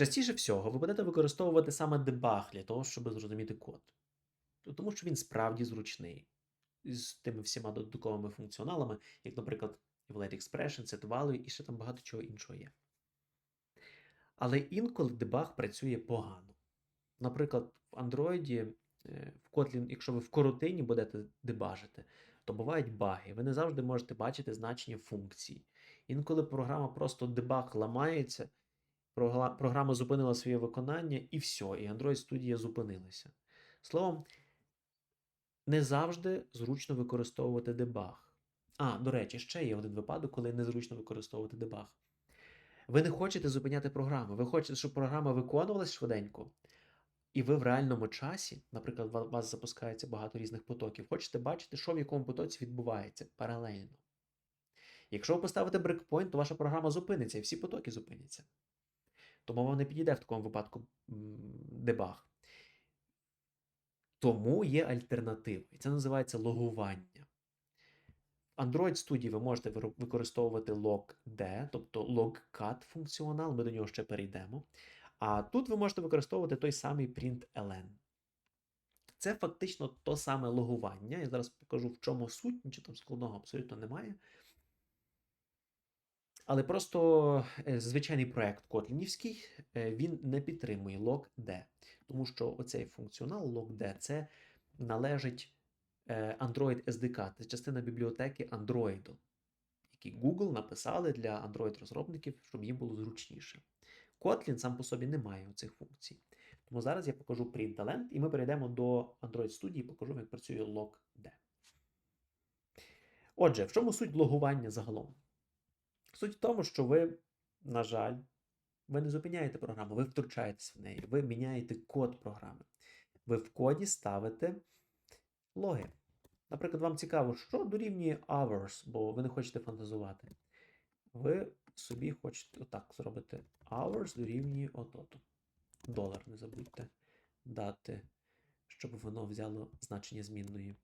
Частіше всього ви будете використовувати саме дебаг для того, щоб зрозуміти код. Тому що він справді зручний. З тими всіма додатковими функціоналами, як, наприклад, Evaluate Expression, Set Value і ще там багато чого іншого є. Але інколи дебаг працює погано. Наприклад, в Android, е, в Kotlin, якщо ви в коротині будете дебажити, то бувають баги. Ви не завжди можете бачити значення функцій. Інколи програма просто дебаг ламається, програма зупинила своє виконання, і все, і Android Studio зупинилася. Словом, не завжди зручно використовувати дебаг. А, до речі, ще є один випадок, коли незручно використовувати дебаг. Ви не хочете зупиняти програму, ви хочете, щоб програма виконувалась швиденько, і ви в реальному часі, наприклад, у вас запускається багато різних потоків, хочете бачити, що в якому потоці відбувається паралельно. Якщо ви поставите брейкпойнт, то ваша програма зупиниться і всі потоки зупиняться. Тому вам не підійде в такому випадку дебаг. Тому є альтернатива, і це називається логування. В Android Studio ви можете використовувати log-d, тобто log-cut функціонал, ми до нього ще перейдемо. А тут ви можете використовувати той самий println. Це фактично то саме логування. Я зараз покажу, в чому суть, нічого там складного абсолютно немає. Але просто е, звичайний проект Котлінівський, е, він не підтримує log-d, тому що оцей функціонал log-d це належить е, Android SDK, це частина бібліотеки Android, які Google написали для Android-розробників, щоб їм було зручніше. Kotlin сам по собі не має цих функцій. Тому зараз я покажу println, і ми перейдемо до Android Studio і покажу, як працює log-d. Отже, в чому суть логування загалом? Суть в тому, що ви, на жаль, ви не зупиняєте програму, ви втручаєтесь в неї, ви міняєте код програми. Ви в коді ставите логи. Наприклад, вам цікаво, що дорівнює hours, бо ви не хочете фантазувати. Ви собі хочете отак зробити hours дорівнює от-от. Долар, не забудьте дати, щоб воно взяло значення змінної.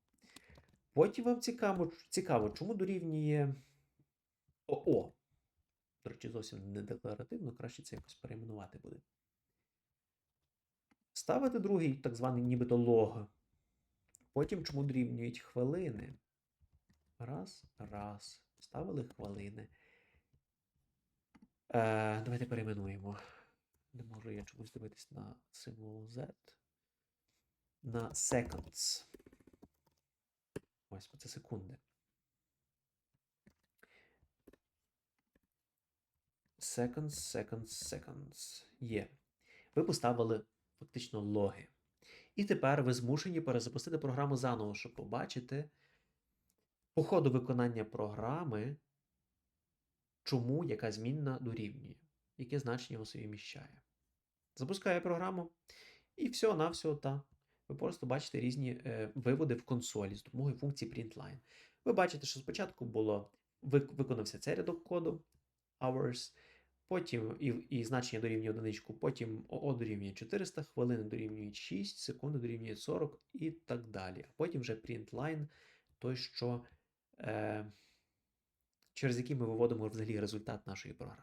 Потім вам цікаво, цікаво чому дорівнює ОО. До речі, зовсім не декларативно, краще це якось перейменувати буде. Ставити другий, так званий нібито лог. Потім чому дорівнюють хвилини. Раз, раз. Ставили хвилини. Е, давайте перейменуємо. Не можу я чомусь дивитись на символ Z. На seconds. Ось, це секунди. Seconds, seconds, seconds. Є. Ви поставили фактично логи. І тепер ви змушені перезапустити програму заново, щоб побачити по ходу виконання програми, чому яка змінна дорівнює, яке значення у собі міщає. Запускає програму, і все та. Ви просто бачите різні е, виводи в консолі з допомогою функції println. Ви бачите, що спочатку було вик- виконався цей рядок коду hours, потім і, і значення дорівнює одиничку, потім ОО дорівнює 400, хвилини дорівнюють 6, секунди дорівнює 40 і так далі. А потім вже println, той, що, е, через який ми виводимо взагалі результат нашої програми.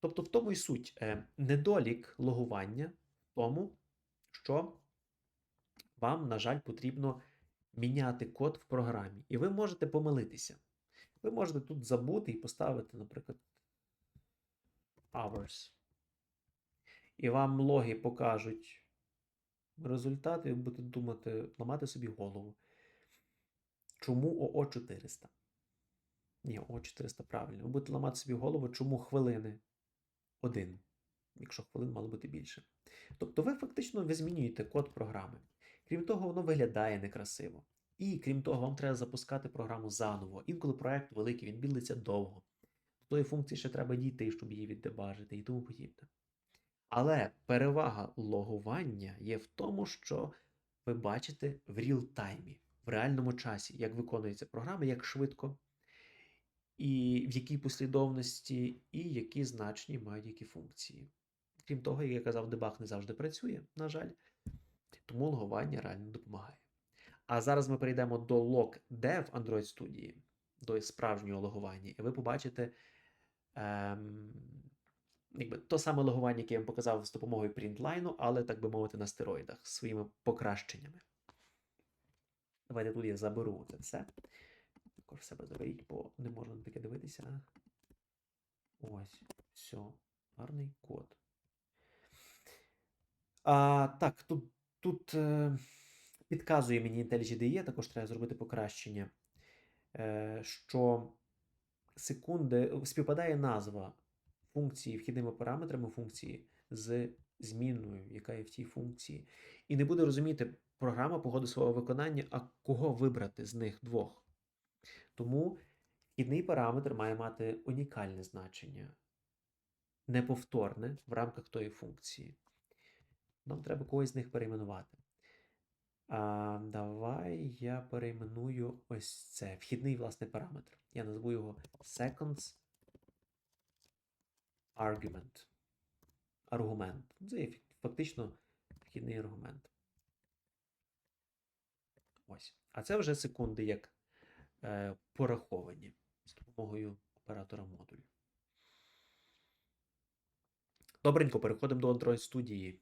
Тобто, в тому і суть. Е, недолік логування в тому, що вам, на жаль, потрібно міняти код в програмі. І ви можете помилитися. Ви можете тут забути і поставити, наприклад, hours. І вам логи покажуть результат, і ви будете думати, ламати собі голову. Чому ОО 400? Ні, ОО 400 правильно. Ви будете ламати собі голову, чому хвилини 1, якщо хвилин мало бути більше. Тобто ви фактично ви змінюєте код програми. Крім того, воно виглядає некрасиво. І крім того, вам треба запускати програму заново. Інколи проект великий, він білиться довго. Тої функції ще треба дійти, щоб її віддебажити і тому подібне. Але перевага логування є в тому, що ви бачите в реал-таймі, в реальному часі, як виконується програма, як швидко, і в якій послідовності, і які значення мають які функції. Крім того, як я казав, дебаг не завжди працює, на жаль, тому логування реально допомагає. А зараз ми перейдемо до log-d в Android Studio, до справжнього логування, і ви побачите ем, якби, то саме логування, яке я вам показав з допомогою принтлайну, але, так би мовити, на стероїдах своїми покращеннями. Давайте тут я заберу це все. Також себе заберіть, бо не можна на таке дивитися. Ось, все. Гарний код. А, так, тут, тут е, підказує мені IntelliJ IDE, також треба зробити покращення, е, що секунди співпадає назва функції вхідними параметрами функції з змінною, яка є в цій функції. І не буде розуміти програма по ходу свого виконання, а кого вибрати з них двох. Тому вхідний параметр має мати унікальне значення, неповторне в рамках тої функції. Нам треба когось з них перейменувати. А, давай я перейменую ось це. Вхідний власне параметр. Я назву його seconds argument. Аргумент. Це є фактично вхідний аргумент. Ось. А це вже секунди як е, пораховані з допомогою оператора модулю. Добренько, переходимо до Android студії.